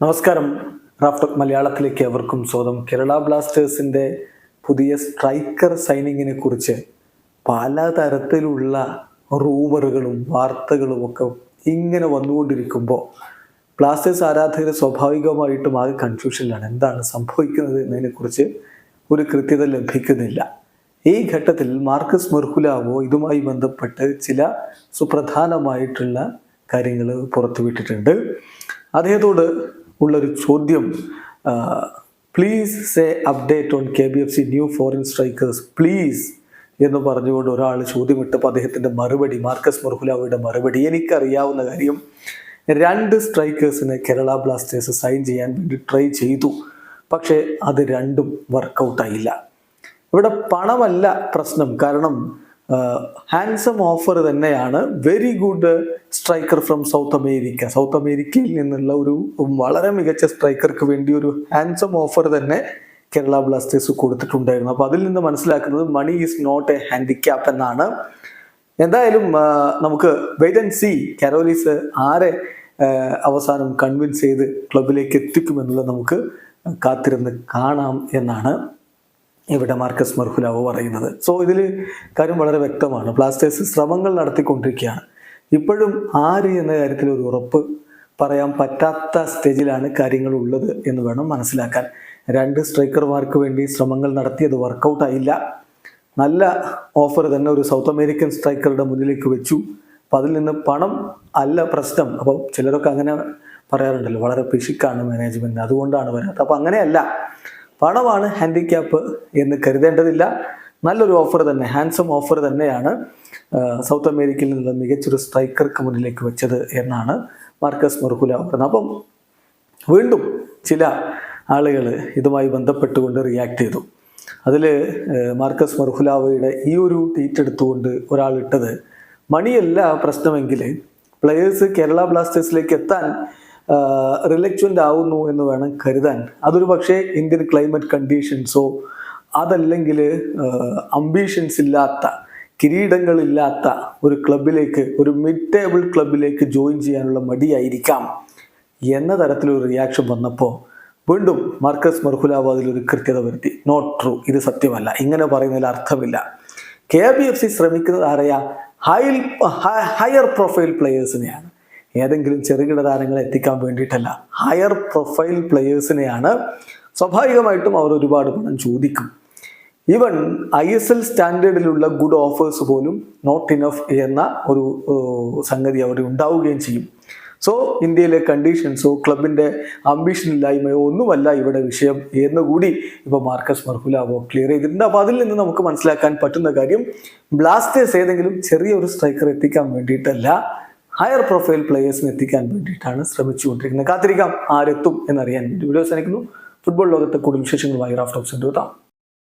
നമസ്കാരം. റാഫ്റ്റോക്ക് മലയാളത്തിലേക്ക് എവർക്കും സ്വാഗതം. കേരള ബ്ലാസ്റ്റേഴ്സിന്റെ പുതിയ സ്ട്രൈക്കർ സൈനിങ്ങിനെ കുറിച്ച് പലതരത്തിലുള്ള റൂമറുകളും വാർത്തകളും ഒക്കെ ഇങ്ങനെ വന്നുകൊണ്ടിരിക്കുമ്പോൾ ബ്ലാസ്റ്റേഴ്സ് ആരാധകർ സ്വാഭാവികമായിട്ടും ആകെ കൺഫ്യൂഷനിലാണ് എന്താണ് സംഭവിക്കുന്നത് എന്നതിനെക്കുറിച്ച് ഒരു കൃത്യത ലഭിക്കുന്നില്ല. ഈ ഘട്ടത്തിൽ മാർക്കസ് മെർഹുലാവോ ഇതുമായി ബന്ധപ്പെട്ട് ചില സുപ്രധാനമായിട്ടുള്ള കാര്യങ്ങൾ പുറത്തുവിട്ടിട്ടുണ്ട്. അദ്ദേഹത്തോട് ഉള്ളൊരു ചോദ്യം please say update on K B F C new foreign strikers please എന്ന് പറഞ്ഞുകൊണ്ട് ഒരാൾ ചോദ്യമിട്ടപ്പോൾ അദ്ദേഹത്തിന്റെ മറുപടി മാർക്കസ് മുർഹുലാവയുടെ മറുപടി എനിക്കറിയാവുന്ന കാര്യം രണ്ട് സ്ട്രൈക്കേഴ്സിനെ കേരള ബ്ലാസ്റ്റേഴ്സ് സൈൻ ചെയ്യാൻ വേണ്ടി ട്രൈ ചെയ്തു. പക്ഷേ അത് രണ്ടും വർക്കൗട്ടായില്ല ഇവിടെ പണമല്ല പ്രശ്നം. കാരണം ഹാൻസം ഓഫർ തന്നെയാണ് very good striker from South America South അമേരിക്കയിൽ നിന്നുള്ള ഒരു വളരെ മികച്ച സ്ട്രൈക്കർക്ക് വേണ്ടി ഒരു ഹാൻസം ഓഫർ തന്നെ കേരള ബ്ലാസ്റ്റേഴ്സ് കൊടുത്തിട്ടുണ്ടായിരുന്നു. അപ്പോൾ അതിൽ നിന്ന് മനസ്സിലാക്കുന്നത് money is not a handicap എന്നാണ്. എന്തായാലും നമുക്ക് വെയ്റ്റ് ആൻഡ് സി കാരോലീസ് ആരെ അവസാനം കൺവിൻസ് ചെയ്ത് ക്ലബിലേക്ക് എത്തിക്കുമെന്നുള്ളത് നമുക്ക് കാത്തിരുന്ന് കാണാം എന്നാണ്. ഇവിടെ മാർക്കസ് മെർഹുലാവ് പറയുന്നത്. സോ ഇതിൽ കാര്യം വളരെ വ്യക്തമാണ്. ബ്ലാസ്റ്റേഴ്സ് ശ്രമങ്ങൾ നടത്തിക്കൊണ്ടിരിക്കുകയാണ്. ഇപ്പോഴും ആര് എന്ന കാര്യത്തിൽ ഒരു ഉറപ്പ് പറയാൻ പറ്റാത്ത സ്റ്റേജിലാണ് കാര്യങ്ങൾ ഉള്ളത് എന്ന് വേണം മനസ്സിലാക്കാൻ. രണ്ട് സ്ട്രൈക്കർമാർക്ക് വേണ്ടി ശ്രമങ്ങൾ നടത്തിയത് വർക്കൗട്ട് ആയില്ല. നല്ല ഓഫർ തന്നെ ഒരു സൗത്ത് അമേരിക്കൻ സ്ട്രൈക്കറുടെ മുന്നിലേക്ക് വെച്ചു. അപ്പം അതിൽ നിന്ന് പണം അല്ല പ്രശ്നം. അപ്പോൾ ചിലരൊക്കെ അങ്ങനെ പറയാറുണ്ടല്ലോ വളരെ പിശുക്കാണ് മാനേജ്മെന്റ് അതുകൊണ്ടാണ് വരാത്തത്. അപ്പോൾ അങ്ങനെയല്ല. പണമാണ് ഹാൻഡിക്യാപ്പ് എന്ന് കരുതേണ്ടതില്ല. നല്ലൊരു ഓഫർ തന്നെ ഹാൻസം ഓഫർ തന്നെയാണ് സൗത്ത് അമേരിക്കയിൽ നിന്നുള്ള മികച്ചൊരു സ്ട്രൈക്കർക്ക് മുന്നിലേക്ക് വെച്ചത് എന്നാണ് മാർക്കസ് മെർഹുല പറഞ്ഞത് അപ്പം വീണ്ടും ചില ആളുകൾ ഇതുമായി ബന്ധപ്പെട്ടുകൊണ്ട് റിയാക്ട് ചെയ്തു. അതിൽ മാർക്കസ് മർഹുലാവയുടെ ഈ ഒരു ട്വീറ്റ് എടുത്തുകൊണ്ട് ഒരാൾ ഇട്ടത് മണിയല്ല പ്രശ്നമെങ്കിൽ പ്ലെയേഴ്സ് കേരള ബ്ലാസ്റ്റേഴ്സിലേക്ക് എത്താൻ റിലക്ച്വന്റ് ആവുന്നു എന്ന് വേണം കരുതാൻ. അതൊരു പക്ഷേ ഇന്ത്യൻ ക്ലൈമറ്റ് കണ്ടീഷൻസോ അതല്ലെങ്കിൽ അംബീഷൻസ് ഇല്ലാത്ത കിരീടങ്ങളില്ലാത്ത ഒരു ക്ലബിലേക്ക് ഒരു മിഡ് ടേബിൾ ക്ലബിലേക്ക് ജോയിൻ ചെയ്യാനുള്ള മടിയായിരിക്കാം എന്ന തരത്തിലൊരു റിയാക്ഷൻ വന്നപ്പോൾ വീണ്ടും മാർക്കസ് മർഹുലാബാദിൽ ഒരു കൃത്യത വരുത്തി. നോട്ട് ട്രൂ ഇത് സത്യമല്ല. ഇങ്ങനെ പറയുന്നതിൽ അർത്ഥമില്ല. കെ ബി എഫ് സി ശ്രമിക്കുന്നത് അറിയാ ഹൈ ഹയർ പ്രൊഫൈൽ പ്ലെയേഴ്സിനെയാണ് ഏതെങ്കിലും ചെറുകിട താരങ്ങളെ എത്തിക്കാൻ വേണ്ടിയിട്ടല്ല ഹയർ പ്രൊഫൈൽ പ്ലെയേഴ്സിനെയാണ് സ്വാഭാവികമായിട്ടും അവർ ഒരുപാട് പണം ചോദിക്കും. ഈവൻ ഐ എസ് എൽ സ്റ്റാൻഡേർഡിലുള്ള ഗുഡ് ഓഫേഴ്സ് പോലും നോട്ട് ഇനഫ് എന്ന ഒരു സംഗതി അവർ ഉണ്ടാവുകയും ചെയ്യും. സോ ഇന്ത്യയിലെ കണ്ടീഷൻസോ ക്ലബിന്റെ അംബിഷൻ ഇല്ലായ്മയോ ഒന്നുമല്ല ഇവിടെ വിഷയം എന്നുകൂടി ഇപ്പോൾ മാർക്കസ് മർഹുലാവോ ക്ലിയർ ചെയ്തിട്ടുണ്ട്. അപ്പോൾ അതിൽ നിന്ന് നമുക്ക് മനസ്സിലാക്കാൻ പറ്റുന്ന കാര്യം ബ്ലാസ്റ്റേഴ്സ് ഏതെങ്കിലും ചെറിയൊരു സ്ട്രൈക്കർ എത്തിക്കാൻ വേണ്ടിയിട്ടല്ല ഹയർ പ്രൊഫൈൽ പ്ലേയേഴ്സിന് എത്തിക്കാൻ വേണ്ടിയിട്ടാണ് ശ്രമിച്ചുകൊണ്ടിരിക്കുന്നത്. കാത്തിരിക്കാം ആരെത്തും എന്നറിയാൻ വേണ്ടി വീഡിയോ അവസാനിക്കുന്നു. ഫുട്ബോൾ ലോകത്തെ കൂടുതൽ വിശേഷങ്ങളുമായി റാഫ്റ്റോക്സ് എത്താം